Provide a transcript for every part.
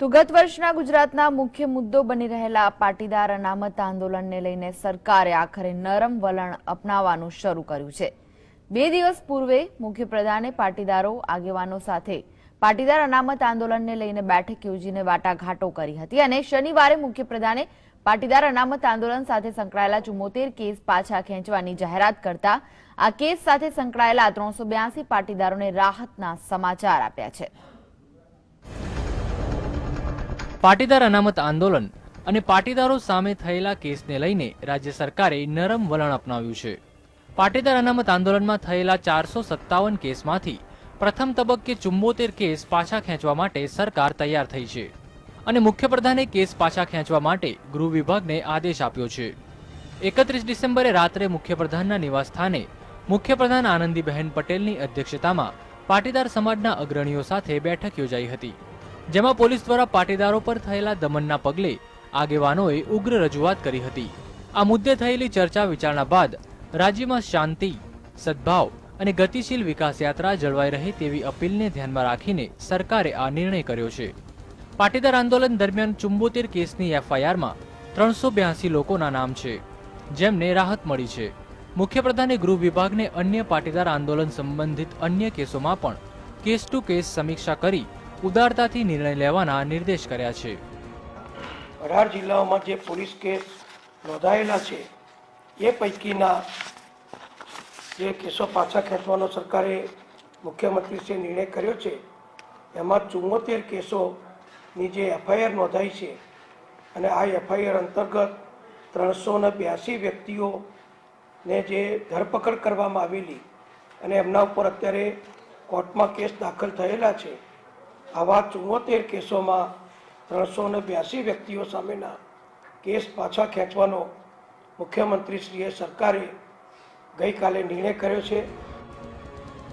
તો ગત વર્ષના ગુજરાતના મુખ્ય મુદ્દો બની રહેલા પાટીદાર અનામત આંદોલનને લઈને સરકારે આખરે નરમ વલણ અપનાવવાનું શરૂ કર્યું છે. બે દિવસ પૂર્વે મુખ્યપ્રધાને પાટીદારો, આગેવાનો સાથે પાટીદાર અનામત આંદોલનને લઈને બેઠક યોજીને વાટાઘાટો કરી હતી અને શનિવારે મુખ્યપ્રધાને પાટીદાર અનામત આંદોલન સાથે સંકળાયેલા ચુમ્મોતેર કેસ પાછા ખેંચવાની જાહેરાત કરતા આ કેસ સાથે સંકળાયેલા ત્રણસો પાટીદારોને રાહતના સમાચાર આપ્યા છે. પાટીદાર અનામત આંદોલન અને પાટીદારો સામે થયેલા કેસને લઈને રાજ્ય સરકારે નરમ વલણ અપનાવ્યું છે. પાટીદાર અનામત આંદોલનમાં થયેલા ચારસો સત્તાવન કેસમાંથી પ્રથમ તબક્કે ચુંબોતેર કેસ પાછા ખેંચવા માટે સરકાર તૈયાર થઈ છે અને મુખ્યપ્રધાને કેસ પાછા ખેંચવા માટે ગૃહ વિભાગને આદેશ આપ્યો છે. એકત્રીસ ડિસેમ્બરે રાત્રે મુખ્યપ્રધાનના નિવાસસ્થાને મુખ્યપ્રધાન આનંદીબહેન પટેલની અધ્યક્ષતામાં પાટીદાર સમાજના અગ્રણીઓ સાથે બેઠક યોજાઈ હતી. જેમાં પોલીસ દ્વારા પાટીદારો પર થયેલા દમનના પગલે આગેવાનોએ ઉગ્ર રજૂઆત કરી હતી. આ મુદ્દે થયેલી ચર્ચા વિચારણા બાદ રાજ્યમાં શાંતિ, સદભાવ અને ગતિશીલ વિકાસ યાત્રા જળવાઈ રહે તેવી અપીલને ધ્યાનમાં રાખીને સરકારે આ નિર્ણય કર્યો છે. પાટીદાર આંદોલન દરમિયાન ચુંબોતેર કેસની એફઆઈઆરમાં ત્રણસો બ્યાસી લોકોના નામ છે, જેમને રાહત મળી છે. મુખ્યપ્રધાને ગૃહ વિભાગને અન્ય પાટીદાર આંદોલન સંબંધિત અન્ય કેસોમાં પણ કેસ ટુ કેસ સમીક્ષા કરી ઉદારતાથી નિર્ણય લેવાના નિર્દેશ કર્યા છે. અઢાર જિલ્લાઓમાં જે પોલીસ કેસ નોંધાયેલા છે, એ પૈકીના જે કેસો પાછા ખેંચવાનો સરકારે મુખ્યમંત્રીશ્રીએ નિર્ણય કર્યો છે, એમાં ચુમ્મોતેર કેસોની જે એફઆઈઆર નોંધાઈ છે અને આ એફઆઈઆર અંતર્ગત ત્રણસો ને બ્યાસી વ્યક્તિઓને જે ધરપકડ કરવામાં આવેલી અને એમના ઉપર અત્યારે કોર્ટમાં કેસ દાખલ થયેલા છે આવા ચુમ્મોતેર કેસોમાં ત્રણસો ને બ્યાસી વ્યક્તિઓ સામેના કેસ પાછા ખેંચવાનો મુખ્યમંત્રીશ્રીએ સરકારે ગઈકાલે નિર્ણય કર્યો છે.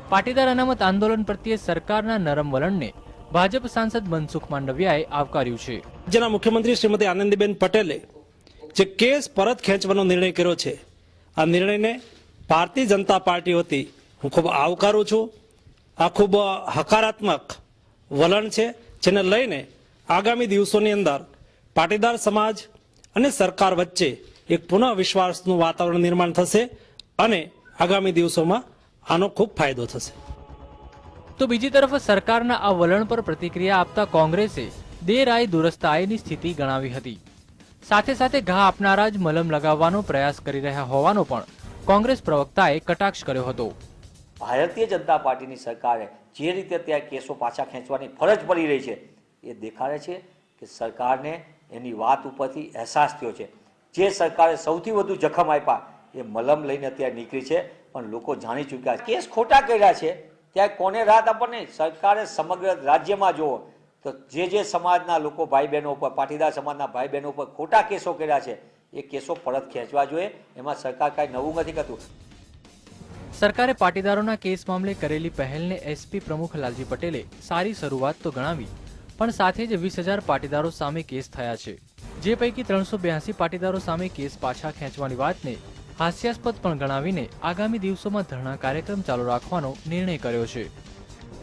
પાટીદાર અનામત આંદોલન પ્રત્યે સરકારના નરમ વલણને ભાજપ સાંસદ મનસુખ માંડવિયાએ આવકાર્યું છે. જેના મુખ્યમંત્રી શ્રીમતી આનંદીબેન પટેલે જે કેસ પરત ખેંચવાનો નિર્ણય કર્યો છે આ નિર્ણયને ભારતીય જનતા પાર્ટી વતી હું ખૂબ આવકારું છું. આ ખૂબ હકારાત્મક વલણ છે, જેને લઈને આગામી દિવસોની અંદર પાટીદાર સમાજ અને સરકાર વચ્ચે એક પુનઃ વિશ્વાસનું વાતાવરણ નિર્માણ થશે અને આગામી દિવસોમાં આનો ખૂબ ફાયદો થશે. તો બીજી તરફ સરકારના આ વલણ પર પ્રતિક્રિયા આપતા કોંગ્રેસે દેર આય દુરસ્ત આયની સ્થિતિ ગણાવી હતી. સાથે સાથે ઘા આપનારા જ મલમ લગાવવાનો પ્રયાસ કરી રહ્યા હોવાનો પણ કોંગ્રેસ પ્રવક્તાએ કટાક્ષ કર્યો હતો. ભારતીય જનતા પાર્ટીની સરકારે જે રીતે ત્યાં કેસો પાછા ખેંચવાની ફરજ પડી રહી છે, એ દેખાડે છે કે સરકારને એની વાત ઉપરથી અહેસાસ થયો છે. જે સરકારે સૌથી વધુ જખમ આપ્યા, એ મલમ લઈને અત્યારે નીકળી છે, પણ લોકો જાણી ચૂક્યા છે. કેસ ખોટા કર્યા છે ત્યાં કોને રાહત આપણને સરકારે સમગ્ર રાજ્યમાં જુઓ, તો જે જે સમાજના લોકો ભાઈ બહેનો ઉપર, પાટીદાર સમાજના ભાઈ બહેનો ઉપર ખોટા કેસો કર્યા છે, એ કેસો પરત ખેંચવા જોઈએ. એમાં સરકાર કાંઈ નવું નથી કરતું. સરકારે પાટીદારોના કેસ મામલે કરેલી પહેલને એસપી પ્રમુખ લાલજી પટેલે સારી શરૂઆત તો ગણાવી, પણ સાથે જ વીસ હજાર પાટીદારો સામે કેસ થયા છે. જે પૈકી ત્રણસો બ્યાસી પાટીદારો સામે કેસ પાછા ખેંચવાની વાતને હાસ્યાસ્પદ પણ ગણાવીને આગામી દિવસોમાં ધરણા કાર્યક્રમ ચાલુ રાખવાનો નિર્ણય કર્યો છે.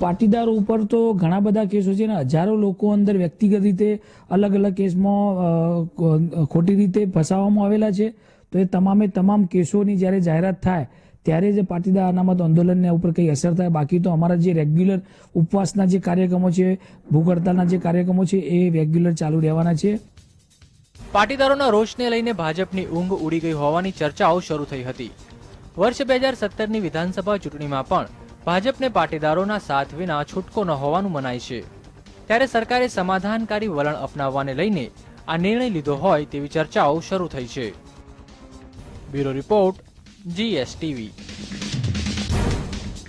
પાટીદારો ઉપર તો ઘણા બધા કેસો છે ને હજારો લોકો અંદર વ્યક્તિગત રીતે અલગ અલગ કેસમાં ખોટી રીતે ફસાવવામાં આવેલા છે. તો એ તમામે તમામ કેસોની જ્યારે જાહેરાત થાય ત્યારે જે પાટીદાર અનામત આંદોલનને ઉપર કંઈ અસર થાય, બાકી તો અમારા જે રેગ્યુલર ઉપવાસના જે કાર્યક્રમો છે, ભૂખ હડતાલના જે કાર્યક્રમો છે, એ રેગ્યુલર ચાલુ રહેવાના છે. પાટીદારોના રોષને લઈને ભાજપની ઊંઘ ઉડી ગઈ હોવાની ચર્ચાઓ શરૂ થઈ હતી. વર્ષ બે હજાર સત્તરની વિધાનસભા ચૂંટણીમાં પણ ભાજપને પાટીદારોના સાથ વિના છૂટકો ન હોવાનું મનાય છે. ત્યારે સરકારે સમાધાનકારી વલણ અપનાવવાને લઈને આ નિર્ણય લીધો હોય તેવી ચર્ચાઓ શરૂ થઈ છે. Bureau report GSTV.